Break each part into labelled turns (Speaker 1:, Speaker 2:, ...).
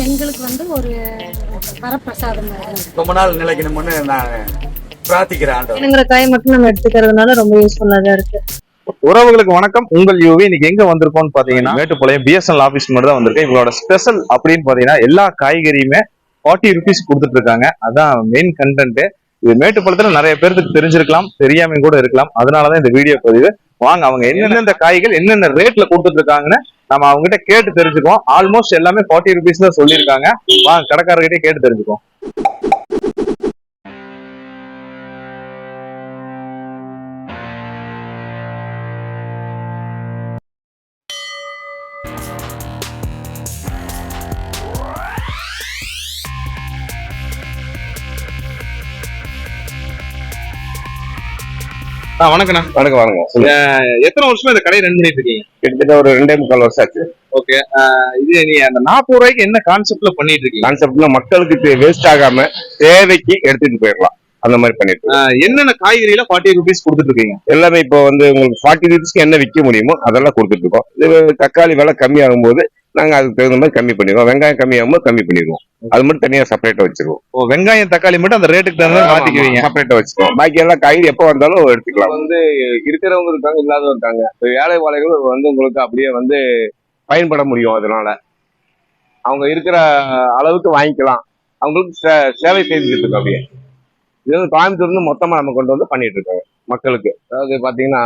Speaker 1: பெண்களுக்கு வந்து ஒரு வரப்பிரசாதம்
Speaker 2: ரொம்ப நாள் நிலைக்கணும்னு நான் பிரார்த்திக்கிறேன்
Speaker 3: காய் மட்டும் நம்ம எடுத்துக்கிறதுனால ரொம்ப யூஸ்ஃபுல்லா தான் இருக்கு.
Speaker 4: உறவுகளுக்கு வணக்கம். உங்கள் யூவி இன்னைக்கு எங்க வந்திருக்கோம்னு பாத்தீங்கன்னா மேட்டுப்பாளையம் பிஎஸ்என்எல் ஆபீஸ் மட்டும் தான் வந்திருக்கேன். இவங்களோட ஸ்பெஷல் அப்படின்னு பாத்தீங்கன்னா எல்லா காய்கறியுமே ஃபார்ட்டி ருபீஸ் கொடுத்துட்டு இருக்காங்க. அதான் மெயின் கண்டென்ட் இது மேட்டுப்பாளையத்துல நிறைய பேருக்கு தெரிஞ்சிருக்கலாம் தெரியாம கூட இருக்கலாம். அதனாலதான் இந்த வீடியோ பதிவு. வாங்க அவங்க என்னென்ன காய்கள் என்னென்ன ரேட்ல கொடுத்துட்டு இருக்காங்கன்னு நம்ம அவங்க கிட்ட கேட்டு தெரிஞ்சுக்கோம் ஆல்மோஸ்ட் எல்லாமே ஃபார்ட்டி ருபீஸ் தான் சொல்லியிருக்காங்க. வாங்க கடைக்காரர்கிட்டே கேட்டு தெரிஞ்சுக்கோம் வணக்கண்ணா
Speaker 5: வணக்கம் சொல்லுங்க.
Speaker 4: எத்தனை வருஷமா இந்த கடையை ரன் பண்ணிட்டு இருக்கீங்க?
Speaker 5: கிட்டத்தட்ட ஒரு ரெண்டே முக்கால் வருஷம் ஆச்சு.
Speaker 4: ஓகே இது நீ அந்த நாற்பது ரூபாய்க்கு என்ன கான்செப்ட்ல பண்ணிட்டு இருக்கீங்க?
Speaker 5: கான்செப்ட்ல மக்களுக்கு வேஸ்ட் ஆகாம தேவைக்கு எடுத்துட்டு போயிடலாம். அந்த மாதிரி பண்ணிட்டு
Speaker 4: என்னென்ன காய்கறியில ஃபார்ட்டி ருபீஸ் கொடுத்துட்டு இருக்கீங்க?
Speaker 5: எல்லாமே இப்போ வந்து உங்களுக்கு ஃபார்ட்டி ருபீஸ்க்கு என்ன விற்க முடியுமோ அதெல்லாம் கொடுத்துட்டு இருக்கோம். இது தக்காளி விலை கம்மியாகும் போது நாங்க அதுக்கு தகுந்த மாதிரி கம்மி பண்ணிடுவோம். வெங்காயம் கம்மியாகும் போது கம்மி பண்ணிடுவோம். அது மட்டும் தனியா செப்பரேட்டா வச்சிருவோம்.
Speaker 4: ஓ வெங்காயம் தக்காளி மட்டும் அந்த ரேட்டுக்கு தகுந்த மாதிரி
Speaker 5: செப்பரேட்டா வச்சுக்குவோம் பாக்கி எல்லாம் காய்கறி எப்போ வந்தாலும் எடுத்துக்கலாம். வந்து இருக்கிறவங்க இருக்காங்க இல்லாதவங்க இருக்காங்க. ஏழை வாழைகள் வந்து உங்களுக்கு அப்படியே வந்து பயன்பட முடியும் அதனால. அவங்க இருக்கிற அளவுக்கு வாங்கிக்கலாம். அவங்களுக்கு சேவை செய்துட்டு இருக்கோம் அப்படியே. இது வந்து கோயம்புத்தூர்ல இருந்து மொத்தமா நம்ம கொண்டு வந்து பண்ணிட்டு இருக்காங்க மக்களுக்கு. அதாவது பாத்தீங்கன்னா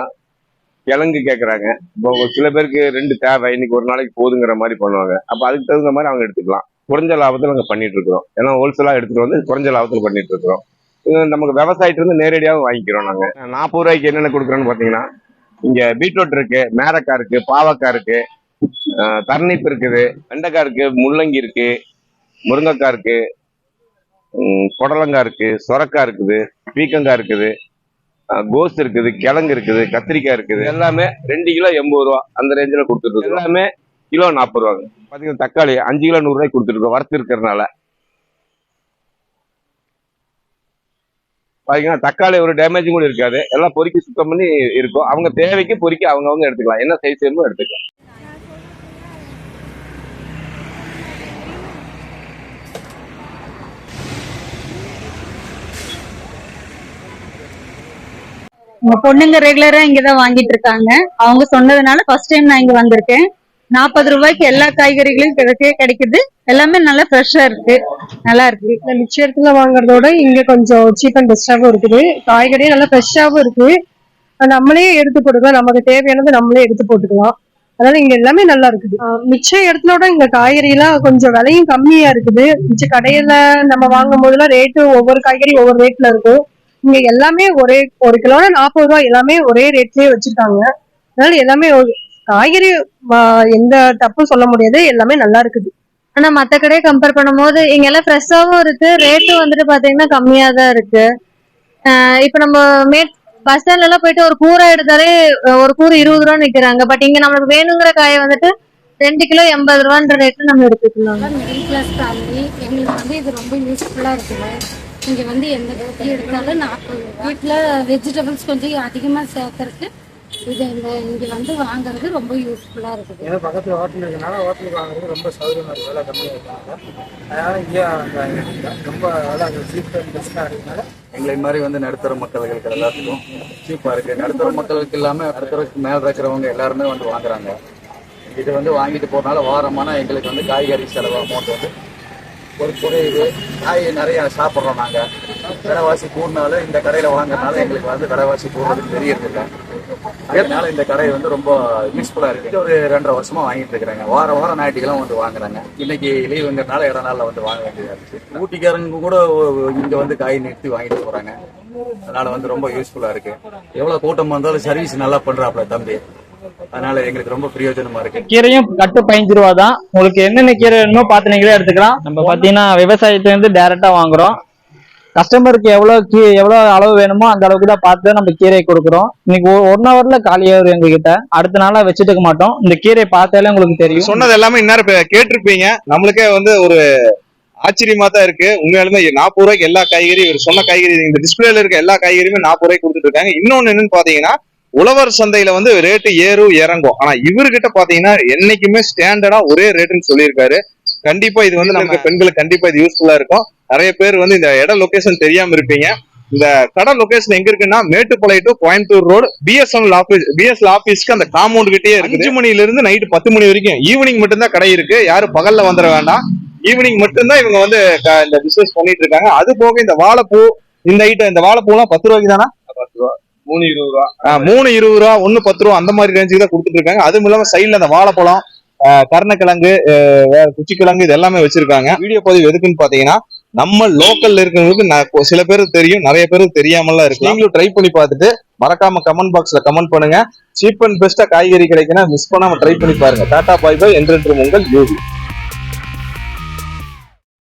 Speaker 5: கிழங்கு கேட்குறாங்க இப்போ சில பேருக்கு ரெண்டு தேவை. இன்னைக்கு ஒரு நாளைக்கு போதுங்கிற மாதிரி பண்ணுவாங்க. அப்ப அதுக்கு தகுந்த மாதிரி அவங்க எடுத்துக்கலாம். குறைஞ்ச லாபத்தில் நாங்கள் பண்ணிட்டு இருக்கிறோம். ஏன்னா ஹோல்சேலாக எடுத்துகிட்டு வந்து குறைஞ்ச லாபத்தில் பண்ணிட்டு இருக்கிறோம். இது நமக்கு விவசாயிட்டு இருந்து நேரடியாக வாங்கிக்கிறோம் நாங்கள் நாற்பது ரூபாய்க்கு என்னென்ன கொடுக்குறோன்னு பார்த்தீங்கன்னா இங்கே பீட்ரூட் இருக்கு மேரக்காய் இருக்கு பாவக்காய் இருக்கு தர்ணிப்பு இருக்குது வெண்டைக்காய் இருக்கு முள்ளங்கி இருக்கு முருங்கைக்காய் இருக்கு புடலங்காய் இருக்கு சொரக்காய் இருக்குது பீக்கங்காய் இருக்குது. கோஸ் இருக்குது கிழங்கு இருக்குது கத்திரிக்காய் இருக்குது. எல்லாமே ரெண்டு கிலோ எண்பது ரூபா அந்த ரேஞ்சில் கொடுத்துட்டு எல்லாமே கிலோ நாற்பது ரூபாங்க. பாத்தீங்கன்னா தக்காளி அஞ்சு கிலோ நூறுரூவாய்க்கு கொடுத்துருக்கோம் வரத்து இருக்கோம் வறுத்து தக்காளி ஒரு டேமேஜும் கூட இருக்காது. எல்லாம் பொறுக்கி சுத்தம் பண்ணி இருக்கும். அவங்க தேவைக்கு பொறுக்கி அவங்கவுங்க எடுத்துக்கலாம். என்ன சைஸ் வேணுமோ எடுத்துக்கலாம்.
Speaker 3: உங்க பொண்ணுங்க ரெகுலரா இங்கதான் வாங்கிட்டு இருக்காங்க. அவங்க சொன்னதுனால ஃபர்ஸ்ட் டைம் நான் இங்க வந்திருக்கேன். நாற்பது ரூபாய்க்கு எல்லா காய்கறிகளும் கிடைக்க கிடைக்குது. எல்லாமே நல்லா ஃப்ரெஷ்ஷா இருக்கு. நல்லா இருக்கு.
Speaker 6: இந்த மிச்ச இடத்துல வாங்குறதோட இங்க கொஞ்சம் சீப் அண்ட் பெஸ்டாவும் இருக்குது. காய்கறியும் நல்லா ஃப்ரெஷ்ஷாவும் இருக்கு. நம்மளே எடுத்து போட்டுக்கலாம். நமக்கு தேவையானது நம்மளே எடுத்து போட்டுக்கலாம். அதனால இங்க எல்லாமே நல்லா இருக்குது. மிச்ச இடத்துலோட இங்க காய்கறி எல்லாம் கொஞ்சம் விலையும் கம்மியா இருக்குது. மிச்ச கடையில நம்ம வாங்கும் போதெல்லாம் ரேட்டு ஒவ்வொரு காய்கறி ஒவ்வொரு ரேட்ல இருக்கும். இங்க எல்லாமே ஒரே ஒரு கிலோல நாற்பது ரூபாய் எல்லாமே ஒரே ரேட்லயே வச்சிருக்காங்க. அதனால எல்லாமே காய்கறி எந்த தப்பும் சொல்ல முடியாது. எல்லாமே நல்லா இருக்குது.
Speaker 3: ஆனா மத்த கடையை கம்பேர் பண்ணும்போது இங்க எல்லாம் ஃப்ரெஷ்ஷாவும் இருக்கு. ரேட்டும் வந்துட்டு பாத்தீங்கன்னா கம்மியா தான் இருக்கு. இப்ப நம்ம மேட் பஸ் ஸ்டாண்ட்ல எல்லாம் போயிட்டு ஒரு கூரை எடுத்தாலே ஒரு கூரை இருபது ரூபா நிக்கிறாங்க பட் இங்க நம்மளுக்கு வேணுங்கிற காயை வந்துட்டு ரெண்டு கிலோ எண்பது ரூபான்ற ரேட்டு நம்ம எடுத்துக்கலாம்.
Speaker 1: மிடில் கிளாஸ் ஃபேமிலி எங்களுக்கு வந்து இது ரொம்ப யூஸ்ஃபுல்லாக இருக்குது. இங்கே வந்து எந்த பொருள் எடுத்தாலும் நான் வீட்டில் வெஜிடபிள்ஸ் கொஞ்சம் அதிகமாக சேர்க்கறதுக்கு இது இந்த இங்கே வந்து வாங்குறது ரொம்ப யூஸ்ஃபுல்லாக இருக்குது.
Speaker 7: ஏன்னா பக்கத்தில் ஹோட்டல் இருக்கனால ஹோட்டலுக்கு வாங்குறது ரொம்ப சௌகரியமாக இருக்குது விலை கம்மியாக இருக்கிறனால அதனால் வாங்க ரொம்ப விலை அங்கே சீப் அண்ட் பெஸ்ட்டாக இருக்கிறனால
Speaker 2: எங்களை மாதிரி வந்து நடுத்தர மக்களுக்கு எல்லாத்துக்கும் சீப்பா இருக்கு. நடுத்தர மக்களுக்கு இல்லாம நடுத்தரக்கு மேல இருக்கிறவங்க எல்லாருமே வந்து வாங்குறாங்க. இது வந்து வாங்கிட்டு போறதுனால வாரமான எங்களுக்கு வந்து காய்கறி செலவு அமௌண்ட் வந்து ஒரு குறையுது காய் நிறைய சாப்பிட்றோம் நாங்க. விலைவாசி கூடினாலும் இந்த கடையில வாங்குறதுனால எங்களுக்கு வந்து விலைவாசி கூடுறதுக்கு தெரியறது அதனால இந்த கடை வந்து ரொம்ப யூஸ்ஃபுல்லா இருக்கு. ஒரு ரெண்டரை வருஷமா வாங்கிட்டு இருக்கிறாங்க. வாரம் வாரம் ஞாயிற்றுக்கெல்லாம் வந்து வாங்குறாங்க. இன்னைக்கு லீவுங்கிறதுனால இட நாள்ல வந்து வாங்க வேண்டியதாக இருக்குது ஊட்டிக்காரங்க கூட இங்க வந்து காய் நிறுத்தி வாங்கிட்டு போறாங்க. அதனால வந்து ரொம்ப யூஸ்ஃபுல்லா இருக்கு. எவ்வளவு கூட்டம் வந்தாலும் சர்வீஸ் நல்லா பண்றாப்ல தம்பி. அதனால எங்களுக்கு ரொம்ப பிரயோஜனமா இருக்கு.
Speaker 8: கீரையும் கட்டு பதினஞ்சு ரூபா தான் உங்களுக்கு என்னென்ன கீரை வேணுமோ பார்த்து நீங்களே எடுத்துக்கலாம். நம்ம பார்த்தீங்கன்னா விவசாயத்துலேருந்து டைரக்டா வாங்குறோம். கஸ்டமருக்கு எவ்வளோ கீ எவ்வளோ அளவு வேணுமோ அந்த அளவுக்கு தான் பார்த்து நம்ம கீரையை கொடுக்குறோம். இன்னைக்கு ஒன் ஹவர்ல காலியாகும் எங்ககிட்ட. அடுத்த நாளா வச்சுட்டு இருக்க மாட்டோம். இந்த கீரை பார்த்தாலே உங்களுக்கு தெரியும்.
Speaker 4: சொன்னது எல்லாமே இப்ப கேட்டிருப்பீங்க. நம்மளுக்கே வந்து ஒரு ஆச்சரியமா தான் இருக்கு. உண்மையாலுமே நாற்பது ரூபாய்க்கு எல்லா காய்கறி இவர் சொன்ன காய்கறி இந்த டிஸ்பிளேல இருக்க எல்லா காய்கறியுமே நாற்பது ரூபாய்க்கு கொடுத்துட்டு இருக்காங்க. இன்னொன்னு என்னன்னு பாத்தீங்கன்னா உழவர் சந்தையில வந்து ரேட்டு ஏறும் இறங்கும். ஆனா இவர்கிட்ட பாத்தீங்கன்னா என்னைக்குமே ஸ்டாண்டர்டா ஒரே ரேட்டுன்னு சொல்லியிருக்காரு. கண்டிப்பா இது வந்து நமக்கு பெண்களுக்கு கண்டிப்பா இது யூஸ்ஃபுல்லா இருக்கும். நிறைய பேர் வந்து இந்த இட லொகேஷன் தெரியாம இருப்பீங்க. இந்த கடை லொகேஷன் எங்க இருக்குன்னா Mettupalayam to Coimbatore road BSNL office BSL ஆபீஸ்க்கு அந்த காம்பவுண்ட் கிட்டே இருக்கு அஞ்சு மணில இருந்து நைட்டு பத்து மணி வரைக்கும். ஈவினிங் மட்டும்தான் கடை இருக்கு. யாரும் பகல்ல வந்துட வேண்டாம். ஈவினிங் மட்டும்தான் இவங்க வந்து இந்த பிசினஸ் பண்ணிட்டு இருக்காங்க. அது போக இந்த வாழைப்பூ இந்த ஐட்டம் இந்த வாழைப்பூலாம் பத்து ரூபாய்க்கு தானே
Speaker 5: மூணு இருபது ரூபா.
Speaker 4: மூணு இருபது ரூபா ஒன்னு பத்து ரூபா அந்த மாதிரி ரேஞ்சுக்கு தான் கொடுத்துட்டு இருக்காங்க. அதுவும் இல்லாம சைடுல அந்த வாழைப்பழம் கருணக்கிழங்கு வேற குச்சிக்கிழங்கு இது எல்லாமே வச்சிருக்காங்க. வீடியோ பதிவு எதுக்குன்னு பாத்தீங்கன்னா நம்ம லோக்கல்ல இருக்கிறவங்களுக்கு சில பேருக்கு தெரியும் நிறைய பேருக்கு தெரியாமலாம் இருக்கு நீங்களும் ட்ரை பண்ணி பார்த்துட்டு மறக்காம கமெண்ட் பாக்ஸ்ல கமெண்ட் பண்ணுங்க. சீப் அண்ட் பெஸ்டா காய்கறி கிடைக்குன்னா மிஸ் பண்ணாம ட்ரை பண்ணி பாருங்க. டாடா பாய் பாய் என்றென்றும் உங்கள் யூவி